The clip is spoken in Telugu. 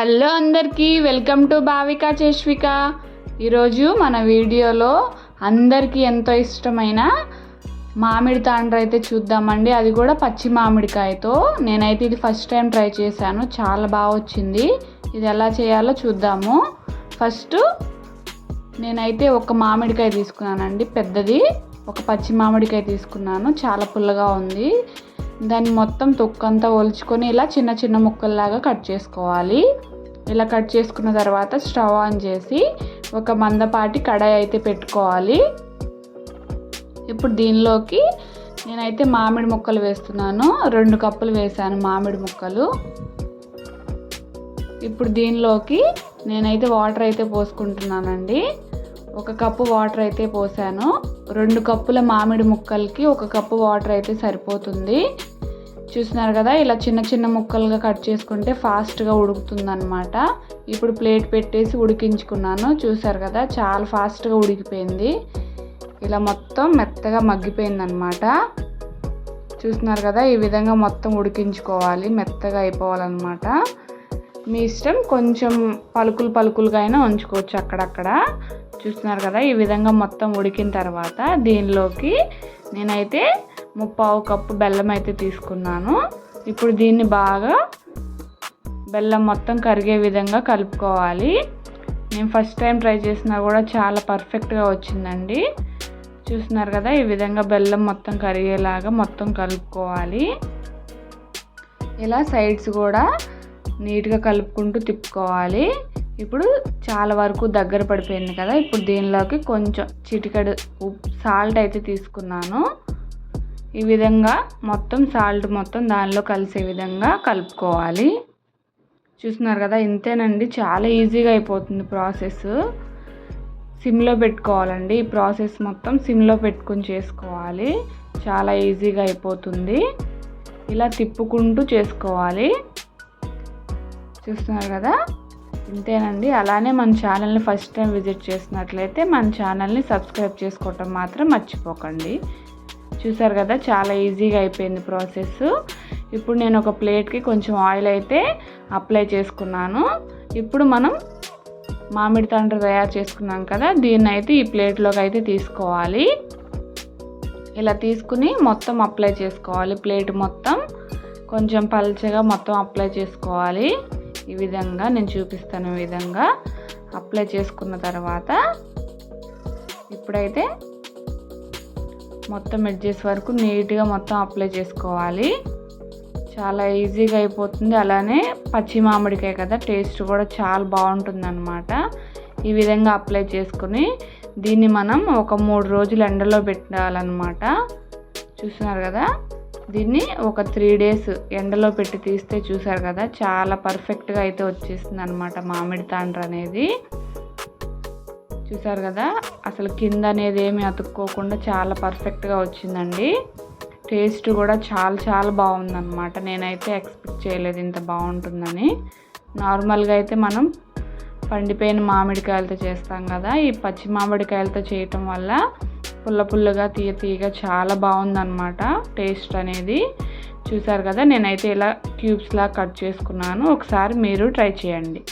హలో అందరికీ వెల్కమ్ టు భావిక చేష్విక. ఈరోజు మన వీడియోలో అందరికీ ఎంతో ఇష్టమైన మామిడి తాండ్ర అయితే చూద్దామండి. అది కూడా పచ్చి మామిడికాయతో. నేనైతే ఇది ఫస్ట్ టైం ట్రై చేశాను. చాలా బాగా వచ్చింది. ఇది ఎలా చేయాలో చూద్దాము. ఫస్ట్ నేనైతే ఒక మామిడికాయ తీసుకున్నానండి. పెద్దది. ఒక పచ్చి మామిడికాయ తీసుకున్నాను. చాలా పుల్లగా ఉంది. దాన్ని మొత్తం తొక్కంతా ఒలుచుకొని ఇలా చిన్న చిన్న ముక్కల్లాగా కట్ చేసుకోవాలి. ఇలా కట్ చేసుకున్న తర్వాత స్టవ్ ఆన్ చేసి ఒక మందపాటి కడాయి అయితే పెట్టుకోవాలి. ఇప్పుడు దీనిలోకి నేనైతే మామిడి ముక్కలు వేస్తున్నాను. రెండు కప్పులు వేసాను మామిడి ముక్కలు. ఇప్పుడు దీనిలోకి నేనైతే వాటర్ అయితే పోసుకుంటున్నానండి. ఒక కప్పు వాటర్ అయితే పోసాను. రెండు కప్పుల మామిడి ముక్కలకి ఒక కప్పు వాటర్ అయితే సరిపోతుంది. చూస్తున్నారు కదా ఇలా చిన్న చిన్న ముక్కలుగా కట్ చేసుకుంటే ఫాస్ట్గా ఉడుకుతుంది అనమాట ఇప్పుడు ప్లేట్ పెట్టేసి ఉడికించుకున్నాను. చూసారు కదా చాలా ఫాస్ట్గా ఉడికిపోయింది. ఇలా మొత్తం మెత్తగా మగ్గిపోయింది అనమాట చూస్తున్నారు కదా ఈ విధంగా మొత్తం ఉడికించుకోవాలి మెత్తగా అయిపోవాలన్నమాట. మీ ఇష్టం. కొంచెం పలుకులు పలుకులుగా అయినా ఉంచుకోవచ్చు అక్కడక్కడ. చూస్తున్నారు కదా ఈ విధంగా మొత్తం ఉడికిన తర్వాత దీనిలోకి నేనైతే ముప్పావు కప్పు బెల్లం అయితే తీసుకున్నాను. ఇప్పుడు దీన్ని బాగా బెల్లం మొత్తం కరిగే విధంగా కలుపుకోవాలి. నేను ఫస్ట్ టైం ట్రై చేసినా కూడా చాలా పర్ఫెక్ట్గా వచ్చిందండి. చూస్తున్నారు కదా ఈ విధంగా బెల్లం మొత్తం కరిగేలాగా మొత్తం కలుపుకోవాలి. ఇలా సైడ్స్ కూడా నీట్గా కలుపుకుంటూ తిప్పుకోవాలి. ఇప్పుడు చాలా వరకు దగ్గర పడిపోయింది కదా ఇప్పుడు దీనిలోకి కొంచెం చిటికడు సాల్ట్ అయితే తీసుకున్నాను. ఈ విధంగా మొత్తం సాల్ట్ మొత్తం దానిలో కలిసే విధంగా కలుపుకోవాలి. చూస్తున్నారు కదా ఇంతేనండి చాలా ఈజీగా అయిపోతుంది ప్రాసెస్. సిమ్లో పెట్టుకోవాలండి ఈ ప్రాసెస్ మొత్తం సిమ్లో పెట్టుకుని చేసుకోవాలి. చాలా ఈజీగా అయిపోతుంది. ఇలా తిప్పుకుంటూ చేసుకోవాలి. చూస్తున్నారు కదా? ఇంతేనండి. అలానే మన ఛానల్ని ఫస్ట్ టైం విజిట్ చేసినట్లయితే మన ఛానల్ని సబ్స్క్రైబ్ చేసుకోవటం మాత్రం మర్చిపోకండి. చూసారు కదా? చాలా ఈజీగా అయిపోయింది ప్రాసెస్ ఇప్పుడు నేను ఒక ప్లేట్కి కొంచెం ఆయిల్ అయితే అప్లై చేసుకున్నాను. ఇప్పుడు మనం మామిడి తండ్రి తయారు చేసుకున్నాం కదా? దీన్ని అయితే ఈ ప్లేట్లోకి అయితే తీసుకోవాలి. ఇలా తీసుకుని మొత్తం అప్లై చేసుకోవాలి. ప్లేట్ మొత్తం కొంచెం పల్చగా మొత్తం అప్లై చేసుకోవాలి. ఈ విధంగా నేను చూపిస్తాను ఈ విధంగా. అప్లై చేసుకున్న తర్వాత ఇప్పుడైతే మొత్తం ఎడ్జెస్ వరకు నీట్గా మొత్తం అప్లై చేసుకోవాలి. చాలా ఈజీగా అయిపోతుంది. అలానే పచ్చి మామిడికాయ కదా టేస్ట్ కూడా చాలా బాగుంటుంది అనమాట ఈ విధంగా అప్లై చేసుకుని దీన్ని మనం ఒక మూడు రోజులు ఎండలో పెట్టాలన్నమాట. చూస్తున్నారు కదా? దీన్ని ఒక త్రీ డేస్ ఎండలో పెట్టి తీస్తే చూసారు కదా చాలా పర్ఫెక్ట్గా అయితే వచ్చేసింది అనమాట మామిడి తాండ్ర అనేది. చూసారు కదా అసలు కింద అనేది ఏమి అతుక్కోకుండా చాలా పర్ఫెక్ట్గా వచ్చిందండి. టేస్ట్ కూడా చాలా చాలా బాగుందన్నమాట నేనైతే ఎక్స్పెక్ట్ చేయలేదు ఇంత బాగుంటుందని. నార్మల్గా అయితే మనం పండిపోయిన మామిడికాయలతో చేస్తాం కదా ఈ పచ్చి మామిడికాయలతో చేయటం వల్ల పుల్ల పుల్లగా తీయ తీయగా చాలా బాగుందన్నమాట టేస్ట్ అనేది. చూసారు కదా నేనైతే ఇలా క్యూబ్స్లా కట్ చేసుకున్నాను. ఒకసారి మీరు ట్రై చేయండి.